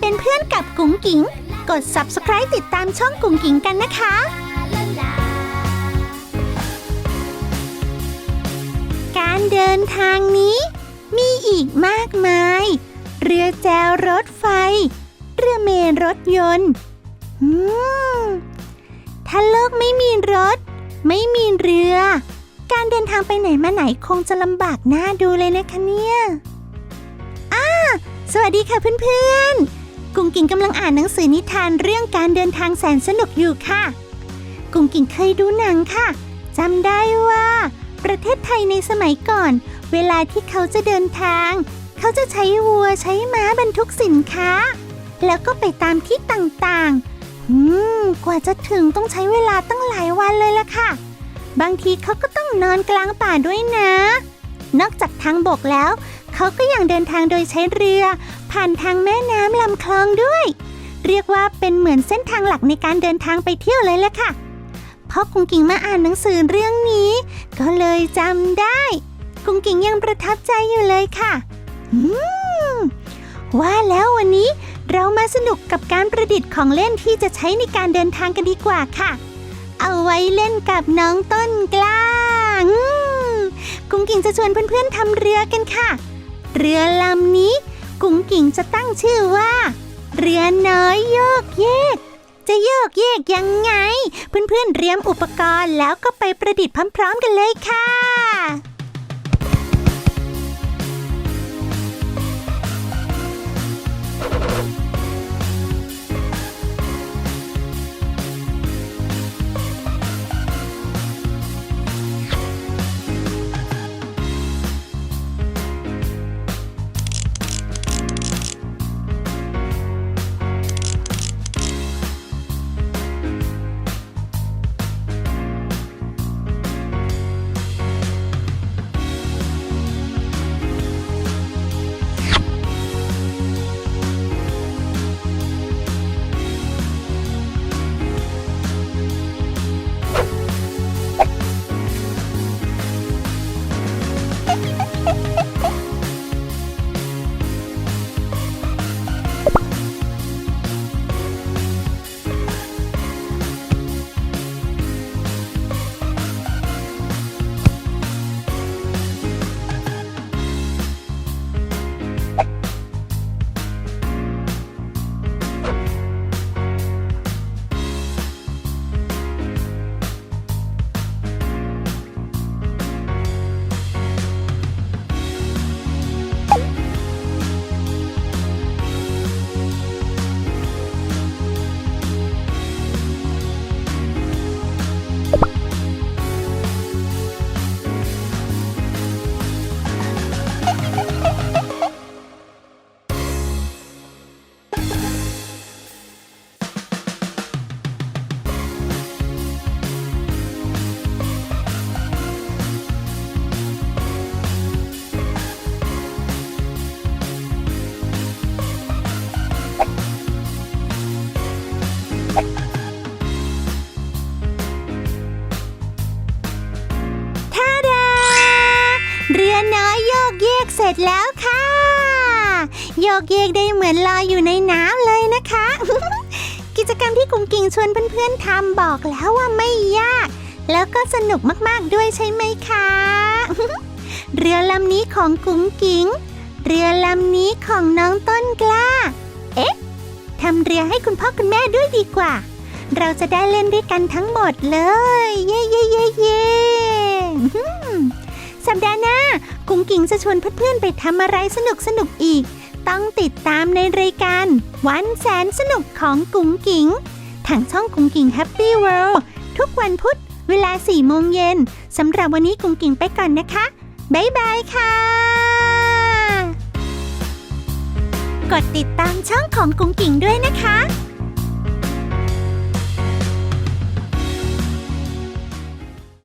เป็นเพื่อนกับกุ๋งกิ๋ง กด subscribe ติดตามช่องกุ๋งกิ๋งกันนะคะการเดินทางนี้ มีอีกมากมาย เรือแจวรถไฟ เรือเมล์รถยนต์อืมถ้าโลกไม่มีรถ ไม่มีเรือ การเดินทางไปไหนมาไหนคงจะลำบากหน้าดูเลยนะคะเนี่ย อ้า สวัสดีค่ะเพื่อนๆ กุ้งกิ่งกำลังอ่านหนังสือนิทานเรื่องการเดินทางแสนสนุกอยู่ค่ะ กุ้งกิ่งเคยดูหนังค่ะจำได้ว่า ประเทศไทยในสมัยก่อน เวลาที่เขาจะเดินทาง เขาจะใช้วัวใช้ม้าบรรทุกสินค้า แล้วก็ไปตามที่ต่างๆอืมกว่าจะถึงต้องใช้เวลาตั้งหลายวันเลยล่ะค่ะ บางทีเขาก็ต้องนอนกลางป่าด้วยนะ นอกจากทางบกแล้ว เขาก็ยังเดินทางโดยใช้เรือ ผ่านทางแม่น้ำลำคลองด้วย เรียกว่าเป็นเหมือนเส้นทางหลักในการเดินทางไปเที่ยวเลยแหละค่ะพอกุ้งกิ่งมาอ่านหนังสือเรื่องนี้ ก็เลยจำได้ กุ้งกิ่งยังประทับใจอยู่เลยค่ะว่าแล้ววันนี้เรามาสนุกกับการประดิษฐ์ของเล่นที่จะใช้ในการเดินทางกันดีกว่าค่ะ เอาไว้เล่นกับน้องต้นกล้ากุ้งกิ่งจะชวนเพื่อนๆทำเรือกันค่ะ เรือลำนี้ กิ่งจะตั้งชื่อว่า เรือน้อยโยกเยก จะโยกเยกยังไง เพื่อนๆเตรียมอุปกรณ์แล้วก็ไปประดิษฐ์พร้อมๆกันเลยค่ะ สร็จแล้วค่ะโยกเยกได้เหมือนลอยอยู่ในน้ำเลยนะคะ กิจกรรมที่กุ้งกิ่งชวนเพื่อนๆทำบอกแล้วว่าไม่ยาก แล้วก็สนุกมากๆด้วยใช่ไหมคะ เรือลำนี้ของกุ้งกิ่งเรือลำนี้ของน้องต้นกล้า เอ๊ะทำเรือให้คุณพ่อคุณแม่ด้วยดีกว่า เราจะได้เล่นด้วยกันทั้งหมดเลย เย้เย้เย้เย่ สัปดาห์หน้ากุ้งกิ่งจะชวนเพื่อนๆไปทำอะไรสนุกสนุกๆอีก ต้องติดตามในรายการ วันแสนสนุกของกุ้งกิ่งทางช่องกุ้งกิ่งแฮปปี้เวิลด์ทุกวันพุธเวลา4โมงเย็นสำหรับวันนี้กุ้งกิ่งไปก่อนนะคะ บ๊ายบายค่ะ กดติดตามช่องของกุ้งกิ่งด้วยนะคะ